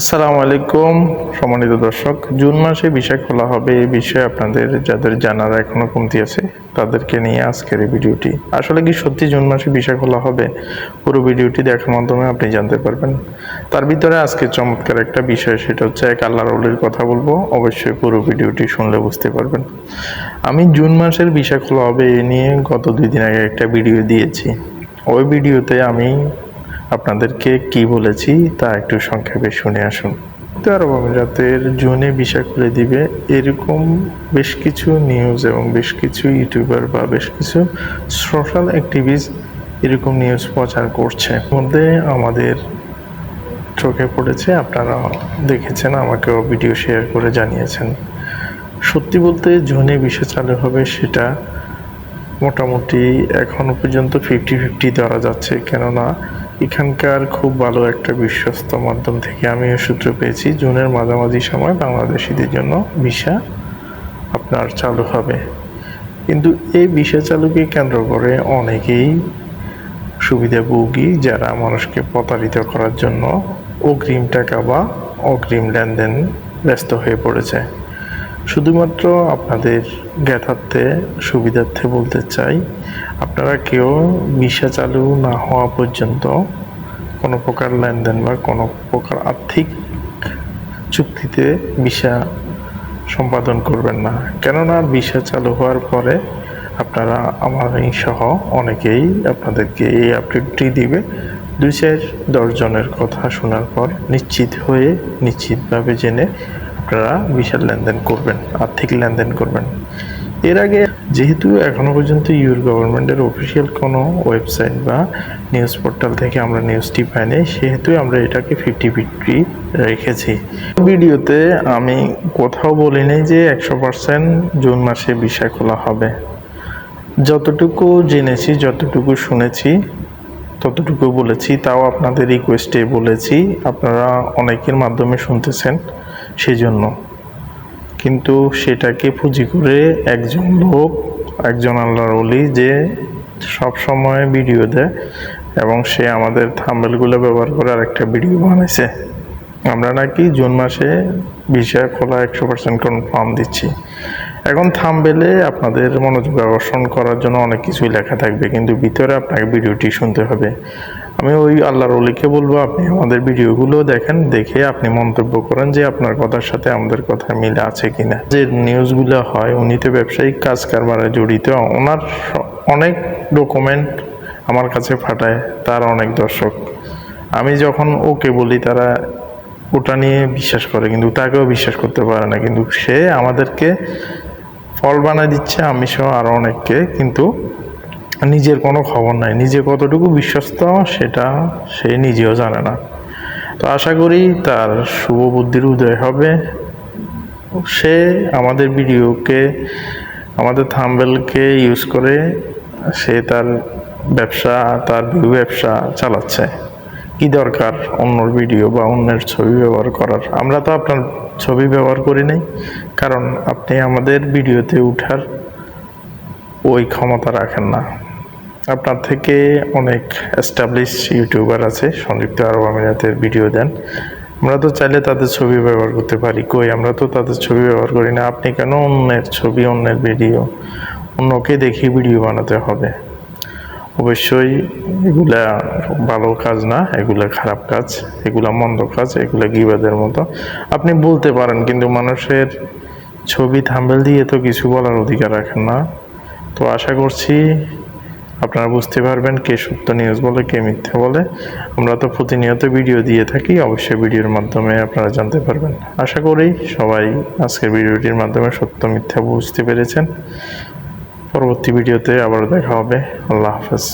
আসসালামু আলাইকুম, সম্মানিত দর্শক। জুন মাসে বিষয় খোলা হবে এই বিষয়ে আপনাদের, যাদের জানার এখনও কমতি আছে, তাদেরকে নিয়ে আজকের এই ভিডিওটি। আসলে কি সত্যি জুন মাসে বিষয় খোলা হবে? পুরো ভিডিওটি দেখার মাধ্যমে আপনি জানতে পারবেন। তার ভিতরে আজকে চমৎকার একটা বিষয়, সেটা হচ্ছে এক আল্লাহ রলির কথা বলব। অবশ্যই পুরো ভিডিওটি শুনলে বুঝতে পারবেন। আমি জুন মাসের বিষয় খোলা হবে এ নিয়ে গত দুই দিন আগে একটা ভিডিও দিয়েছি। ওই ভিডিওতে আমি আপনাদেরকে কি বলেছি তা একটু সংক্ষেপে শুনে আসুন। তো আরব আমিরাতের জুনে ভিসা খুলে দিবে এরকম বেশ কিছু নিউজ এবং বেশ কিছু ইউটিউবার বা বেশ কিছু সোশ্যাল অ্যাক্টিভিস্ট এরকম নিউজ প্রচার করছে। মধ্যে আমাদের চোখে পড়েছে, আপনারা দেখেছেন, আমাকেও ভিডিও শেয়ার করে জানিয়েছেন। সত্যি বলতে জুনে ভিসা চালু হবে সেটা মোটামুটি এখনও পর্যন্ত ফিফটি ফিফটি ধরা যাচ্ছে, কেননা এখানকার খুব ভালো একটা বিশ্বস্ত মাধ্যম থেকে আমিও সূত্র পেয়েছি, জুনের মাঝামাঝি সময় বাংলাদেশিদের জন্য ভিসা আপনার চালু হবে। কিন্তু এই ভিসা চালুকে কেন্দ্র করে অনেকেই সুবিধাভোগী যারা মানুষকে প্রতারিত করার জন্য অগ্রিম টাকা বা অগ্রিম লেনদেন ব্যস্ত হয়ে পড়েছে। শুধুমাত্র আপনাদের জ্ঞাতার্থে, সুবিধার্থে বলতে চাই, আপনারা কেউ ভিসা চালু না হওয়া পর্যন্ত কোনো প্রকার লেনদেন বা কোনো প্রকার আর্থিক চুক্তিতে ভিসা সম্পাদন করবেন না। কেননা ভিসা চালু হওয়ার পরে আপনারা আমার সহ অনেকেই আপনাদেরকে এই আপডেটটি দিবে। দুই চার দশজনের কথা শোনার পর নিশ্চিত হয়ে, নিশ্চিতভাবে জেনে আপনারা বিশাল লেনদেন করবেন, আর্থিক লেনদেন করবেন। এর আগে যেহেতু এখনও পর্যন্ত ইউর গভর্নমেন্টের অফিসিয়াল কোনো ওয়েবসাইট বা নিউজ পোর্টাল থেকে আমরা নিউজটি পাইনি, সেহেতু আমরা এটাকে ফিফটি ফিফটি রেখেছি। ভিডিওতে আমি কোথাও বলিনি যে একশো পার্সেন্ট জুন মাসে বিষয় খোলা হবে। যতটুকু জেনেছি, যতটুকু শুনেছি, ততটুকু বলেছি, তাও আপনাদের রিকোয়েস্টে বলেছি। আপনারা অনেকের মাধ্যমে শুনতেছেন। সেই জন্য কিন্তু সেটাকে পুঁজি করে একজন লোক, একজন আল্লাহর অলি যে সব সময় ভিডিও দেয় এবং সে আমাদের থাম্বেলগুলো ব্যবহার করে আরেকটা ভিডিও বানাইছে। আমরা নাকি জুন মাসে ভিসা খোলা একশো পার্সেন্ট কনফার্ম দিচ্ছি। এখন থামবেলে আপনাদের মনোযোগ আকর্ষণ করার জন্য অনেক কিছুই লেখা থাকবে, কিন্তু ভিতরে আপনাকে ভিডিওটি শুনতে হবে। আমি ওই আল্লাহর অলিকে বলব, আপনি আমাদের ভিডিওগুলো দেখেন, দেখে আপনি মন্তব্য করেন যে আপনার কথার সাথে আমাদের কথা মিলে আছে কিনা। যে নিউজগুলো হয়, উনি তো ব্যবসায়িক কাজ কারবারে জড়িত। ওনার অনেক ডকুমেন্ট আমার কাছে ফাটায়, তার অনেক দর্শক। আমি যখন ওকে বলি, তারা ওটা নিয়ে বিশ্বাস করে, কিন্তু তাকেও বিশ্বাস করতে পারে না। কিন্তু সে আমাদেরকে ফল বানায় দিচ্ছে, আমি সহ আরও অনেককে। কিন্তু নিজের কোনো খবর নাই। নিজে কতটুকু বিশ্বস্ত, সেটা সে নিজেও জানে না। তো আশা করি তার শুভ বুদ্ধির উদয় হবে। সে আমাদের ভিডিওকে, আমাদের থাম্বেলকে ইউজ করে সে তার ব্যবসা, তার ভিউ ব্যবসা চালাচ্ছে। কি দরকার অন্যর ভিডিও বা অন্যের ছবি ব্যবহার করার? আমরা তো আপনার ছবি ব্যবহার করি নাই। কারণ আপনি আমাদের ভিডিওতে উঠার ওই ক্ষমতা রাখেন না। আপনার থেকে অনেক এস্টাবলিশ ইউটিউবার আছে, সংযুক্ত আরব আমিরাতের ভিডিও দেন। আমরা তো চাইলে তাদের ছবি ব্যবহার করতে পারি। কই, আমরা তো তাদের ছবি ব্যবহার করি না। আপনি কেন অন্যের ছবি, অন্যের ভিডিও অন্যকে দেখে ভিডিও বানাতে হবে? অবশ্যই এগুলা ভালো কাজ না, এগুলা খারাপ কাজ, এগুলা মন্দ কাজ, এগুলা গিবাদের মতো। আপনি বলতে পারেন, কিন্তু মানুষের ছবি থাম্বেল দিয়ে তো কিছু বলার অধিকার রাখেন না। তো আশা করছি আপনারা বুঝতে পারবেন কে সত্য নিউজ বলে, কে মিথ্যে বলে। আমরা তো প্রতিনিয়ত ভিডিও দিয়ে থাকি, অবশ্যই ভিডিওর মাধ্যমে আপনারা জানতে পারবেন। আশা করি সবাই আজকের ভিডিওটির মাধ্যমে সত্য, মিথ্যা বুঝতে পেরেছেন। পরবর্তী ভিডিওতে আবার দেখা হবে। আল্লাহ হাফেজ।